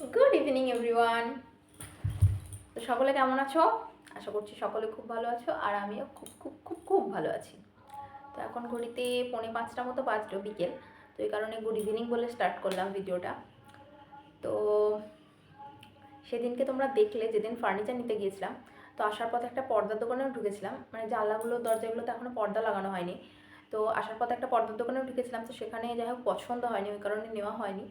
Good evening everyone তো সকলে কেমন আছো? আশা করছি সকলে খুব ভালো আছো, আর আমিও খুব খুব খুব খুব ভালো আছি। তো এখন ঘড়িতে পৌনে পাঁচটা মতো বাজলো বিকেল, তো এই কারণে গুড ইভিনিং বলে স্টার্ট করলাম ভিডিওটা। তো সেদিনকে তোমরা দেখলে, যেদিন ফার্নিচার নিতে গিয়েছিলাম, তো আসার পথে একটা পর্দার দোকানেও ঢুকেছিলাম মানে জানলাগুলো, দরজাগুলোতে এখনও পর্দা লাগানো হয়নি। তো আসার পথে একটা পর্দার দোকানেও ঢুকেছিলাম, তো সেখানে যাই হোক পছন্দ হয়নি, ওই কারণে নেওয়া হয়নি।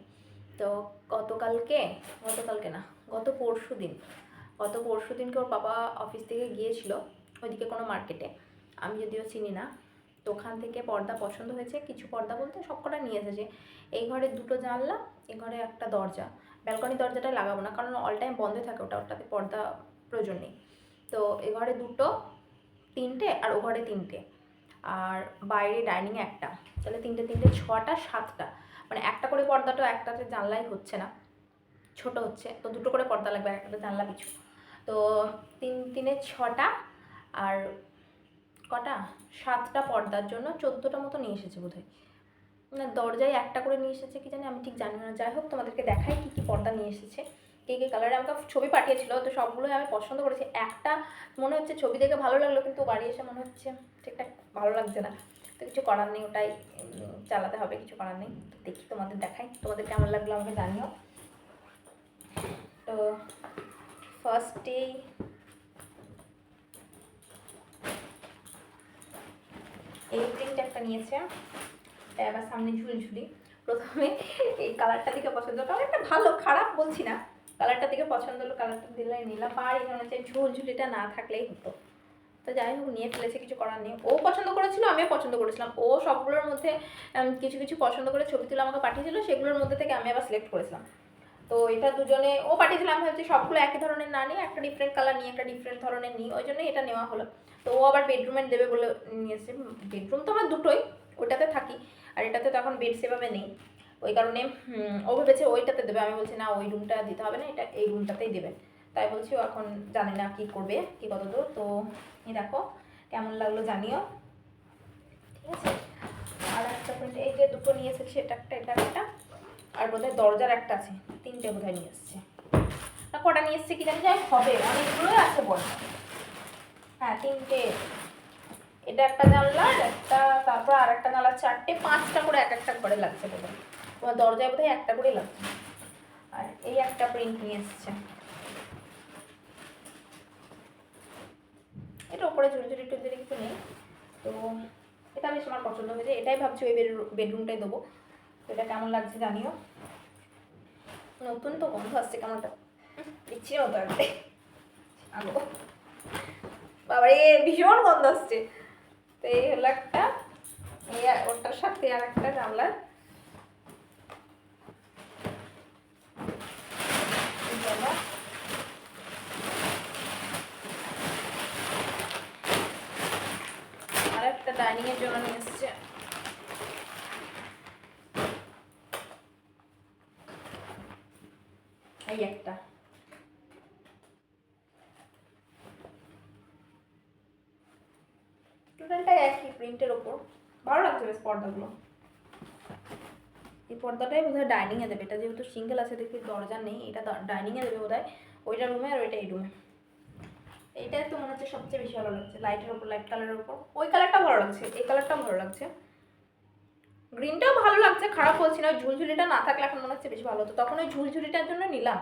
তো গতকালকে গতকালকে না, গত পরশু দিন, গত পরশু দিনকে ওর বাবা অফিস থেকে গিয়েছিল ওইদিকে কোনো মার্কেটে আমি যদিও চিনি না, তো ওখান থেকে পর্দা পছন্দ হয়েছে, কিছু পর্দা বলতে সব কটা নিয়ে এসেছে। এই ঘরে দুটো জানলা এই ঘরে একটা দরজা। ব্যালকনি দরজাটা লাগাবো না, কারণ অল টাইম বন্ধ থাকে ওটা, ওটাতে পর্দা প্রয়োজন নেই। তো এ ঘরে দুটো, তিনটে আর ও ঘরে তিনটে। আর বাইরে ডাইনিংয়ে একটা, তাহলে তিনটে তিনটে, ছটা, সাতটা। মানে একটা করে পর্দাটা একটাতে জানলাই হচ্ছে না, ছোট হচ্ছে, তো দুটো করে পর্দা লাগবে একটা জানলা পিছু। তো তিন, তিনে ছটা আর কটা? সাতটা পর্দার জন্য চোদ্দোটা মতো নিয়ে এসেছে বোধহয়। না, দরজায় একটা করে নিয়ে এসেছে, কি জানি, আমি ঠিক জানি না। যাই হোক, তোমাদেরকে দেখাই কী কী পর্দা নিয়ে এসেছে, কে কে কালারে আমাকে ছবি পাঠিয়েছিল, তো সবগুলোই আমি পছন্দ করেছি। একটা মনে হচ্ছে ছবি দেখে ভালো লাগল, কিন্তু বাড়ি এসে মনে হচ্ছে ঠিকঠাক ভালো লাগছে না। তো কিছু করার নেই, ওটাই চালাতে হবে, কিছু করার নেই। দেখি তোমাদের দেখাই, তোমাদের কেমন লাগল আমাকে জানিও। তো ফার্স্টেই এই প্রিন্ট একটা নিয়েছে, এটা আবার সামনে ঝুলঝুলি প্রথমে এই কালারটা দিকে পছন্দ কালারটা ভালো, খারাপ বলছি না। কালারটা দিকে পছন্দ হলো কালারটা দিলে নিলাম। পারি মনে হচ্ছে ঝুলঝুলিটা না থাকলেই হতো। তো যাই হোক, নিয়ে ফেলেছে, কিছু করার নেই। ও পছন্দ করেছিল, আমিও পছন্দ করেছিলাম। ও সবগুলোর মধ্যে কিছু কিছু পছন্দ করে ছবি তুলে আমাকে পাঠিয়েছিল, সেগুলোর মধ্যে থেকে আমি আবার সিলেক্ট করেছিলাম। তো এটা দুজনে, ও পাঠিয়েছিল, আমি ভাবছি সবগুলো একই ধরনের না নিয়ে, একটা ডিফারেন্ট কালার নিয়ে, একটা ডিফারেন্ট ধরনের নিই, ওই জন্যই এটা নেওয়া হলো। তো ও আবার বেডরুমে দেবে বলে নিয়েছে বেডরুম তো আমার দুটোই, ওইটাতে থাকি। আর এটাতে তো এখন বেড সেভাবে নেই। ওই কারণে ও ভেবেছে ওইটাতে দেবে। আমি বলছি, না, ওই রুমটা দিতে হবে না, এটা এই রুমটাতেই দেবে। তাই বলছি, ও এখন জানে না কী করবে, কী কত দূর তো এই দেখো, কেমন লাগল জানিও। ঠিক আছে? আর একটা প্রিন্ট এই যে দুটো নিয়ে এসেছে, এটা একটা এটা একটা। আর বোধহয় দরজার একটা আছে, তিনটে বোধহয় নিয়ে এসছে। না কটা নিয়ে এসছে কি জানি, যাই হবে। অনেকগুলোই আছে বল। হ্যাঁ তিনটে। এটা একটা জানলা একটা, তারপর আর একটা জানলা, চারটে, পাঁচটা করে এক একটা করে লাগছে বোধহয়। তোমার দরজায় বোধহয় একটা করেই লাগছে। আর এই একটা প্রিন্ট নিয়ে এসছে। এটা ওপরে ঝুড়ি টুড়ি কিছু নেই। তো এটা বেশ আমার পছন্দ হয়েছে। এটাই ভাবছি ওই বেডরুমটাই দেবো। তো এটা কেমন লাগছে জানিও। নতুন তো গন্ধ আসছে কেমন একটা দিচ্ছি মতো একটা আগো এ ভীষণ গন্ধ আসছে। তো এই হলো একটা ওটার সাথে আর একটা জানলার এই জানলা। আর একটা জন্য নিয়ে এসছে এই একটা। টোটালটাই একই প্রিন্টের ওপর। ভালো লাগছে বেশ পর্দাগুলো। এই পর্দাটাই বোধহয় ডাইনিংয়ে দেবে। এটা যেহেতু সিঙ্গেল আছে, দেখি দরজা নেই। এটা ডাইনিংয়ে দেবে বোধহয়। ওইটা রুমে আর ওইটা এই রুমে এইটাই তো মনে হচ্ছে সবচেয়ে বেশি ভালো লাগছে লাইটের ওপর লাইট কালারের ওপর ওই কালারটা ভালো লাগছে, এই কালারটাও ভালো লাগছে। গ্রিনটাও ভালো লাগছে, খারাপ বলছি না ঝুলঝুলিটা না থাকলে এখন মনে হচ্ছে বেশি ভালো হতো। তখন ওই ঝুলঝুলিটার জন্য নিলাম।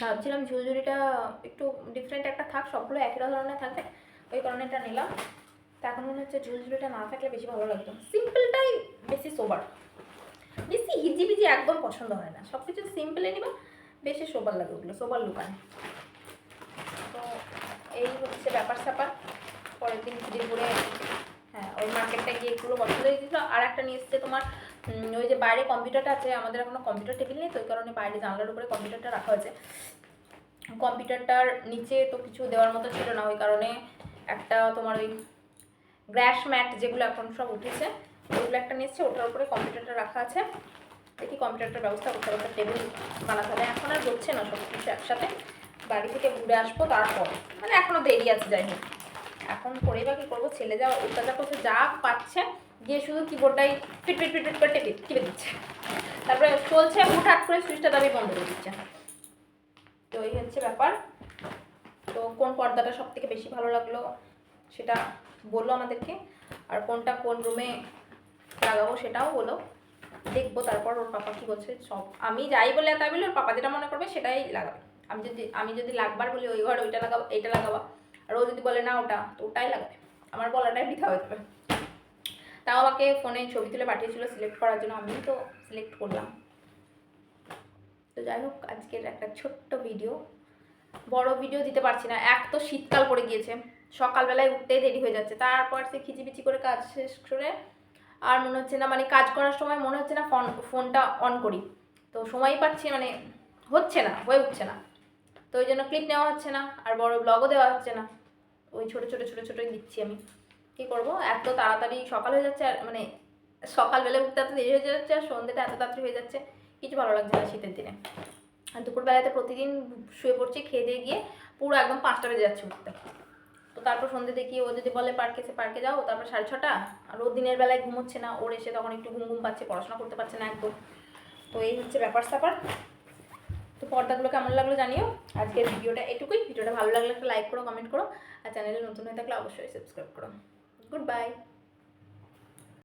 ভাবছিলাম ঝুলঝুলিটা একটু ডিফারেন্ট একটা থাক, সবগুলো একই ধরনের থাকবে, ওই কারণে এটা নিলাম। তো এখন মনে হচ্ছে ঝুলঝুলিটা না থাকলে বেশি ভালো লাগতো। সিম্পলটাই বেশি সোবার বেশি হিজিবিজি একদম পছন্দ হয় না। সব কিছু সিম্পলে নিবা, বেশি সোবার লাগে ওগুলো সোবার লুক আনে। তো এই হচ্ছে ব্যাপার স্যাপার। পরের দিন ঘুরে হ্যাঁ ওই মার্কেটটা গিয়ে এগুলো পছন্দ হয়ে গেছিল আর একটা নিয়ে এসছে তোমার ওই যে বাইরে কম্পিউটারটা আছে, আমাদের এখনও কম্পিউটার টেবিল নেই, তো ওই কারণে বাইরে জানলার উপরে কম্পিউটারটা রাখা হয়েছে। কম্পিউটারটার নিচে তো কিছু দেওয়ার মতো ছিল না, ওই কারণে একটা তোমার ওই গ্র্যাশ ম্যাট যেগুলো এখন সব উঠেছে, ওইগুলো একটা নিয়েছে ওটার উপরে কম্পিউটারটা রাখা আছে। দেখি কম্পিউটারটার ব্যবস্থা করতে হবে একটা টেবিল বানাতে হবে। এখন আর হচ্ছে না সব কিছু একসাথে। বাড়ি থেকে ঘুরে আসব তারপর। মানে এখনও দেরি আছে, যাই হোক। এখন করে বা কী করব? ছেলে যা অত্যাচার করছে, যা পাচ্ছে, গিয়ে শুধু কিবোর্ডটাই ফিট ফিট ফিট ফিট করে টেপে, টিপে দিচ্ছে। তারপরে চলছে, হুটহাট করে সুইচটা দাবি বন্ধ করে দিচ্ছে। তো এই হচ্ছে ব্যাপার। তো কোন পর্দাটা সব থেকে বেশি ভালো লাগল সেটা বলল আমাদেরকে। আর কোনটা কোন রুমে লাগাবো সেটাও বলো। দেখব তারপর ওর পাপা কি বলছে, সব আমি যাই বলে তাই বলে ওর পাপা যেটা মনে করবে সেটাই লাগাবে। আমি যদি আমি যদি লাগবার বলি, ওই ঘর ওইটা লাগাবো এটা লাগাবা। আর ও যদি বলে, না, ওটা, তো ওটাই লাগাবে। আমার বলাটাই বৃথা হয়ে যাবে। তাও আমাকে ফোনে ছবি তুলে পাঠিয়েছিল সিলেক্ট করার জন্য আমি তো সিলেক্ট করলাম। তো যাই হোক, আজকের একটা ছোট্ট ভিডিও বড় ভিডিও দিতে পারছি না, এক তো শীতকাল পড়ে গিয়েছে। সকালবেলায় উঠতেই দেরি হয়ে যাচ্ছে। তারপর সে খিচিবিচি করে কাজ শেষ করে আর মনে হচ্ছে না মানে কাজ করার সময় মনে হচ্ছে না ফোন ফোনটা অন করি। তো সময়ই পাচ্ছি মানে হচ্ছে না, হয়ে উঠছে না। তো ওই জন্য ক্লিপ নেওয়া হচ্ছে না, আর বড় ব্লগও দেওয়া হচ্ছে না। ওই ছোটো ছোটো ছোটো, ছোটোই দিচ্ছি আমি। কী করব? এত তাড়াতাড়ি সকাল হয়ে যাচ্ছে, আর মানে সকালবেলা উঠতে এত দেরি হয়ে যাচ্ছে, আর সন্ধ্যেটা এত তাড়াতাড়ি হয়ে যাচ্ছে, কিছু ভালো লাগছে না শীতের দিনে। আর দুপুরবেলাতে প্রতিদিন শুয়ে পড়ছি, খেয়ে দিয়ে গিয়ে পুরো একদম পাঁচটা বেজে যাচ্ছে উঠতে। তো তারপর সন্ধ্যে দেখি ও যদি বলে পার্কে সে পার্কে যাও, তারপর সাড়ে ছটা, আর ও দিনের বেলায় ঘুমোচ্ছে না, ওর এসে তখন একটু ঘুম ঘুম পাচ্ছে, পড়াশোনা করতে পারছে না একদম। তো এই হচ্ছে ব্যাপার স্যাপার তো পর্দাগুলো কেমন লাগল জানিও। আজকের ভিডিওটা এটুকুই। ভিডিওটা ভালো লাগলে একটা লাইক করো কমেন্ট করো। আর চ্যানেলে নতুন হয়ে থাকলে অবশ্যই সাবস্ক্রাইব করো। Good bye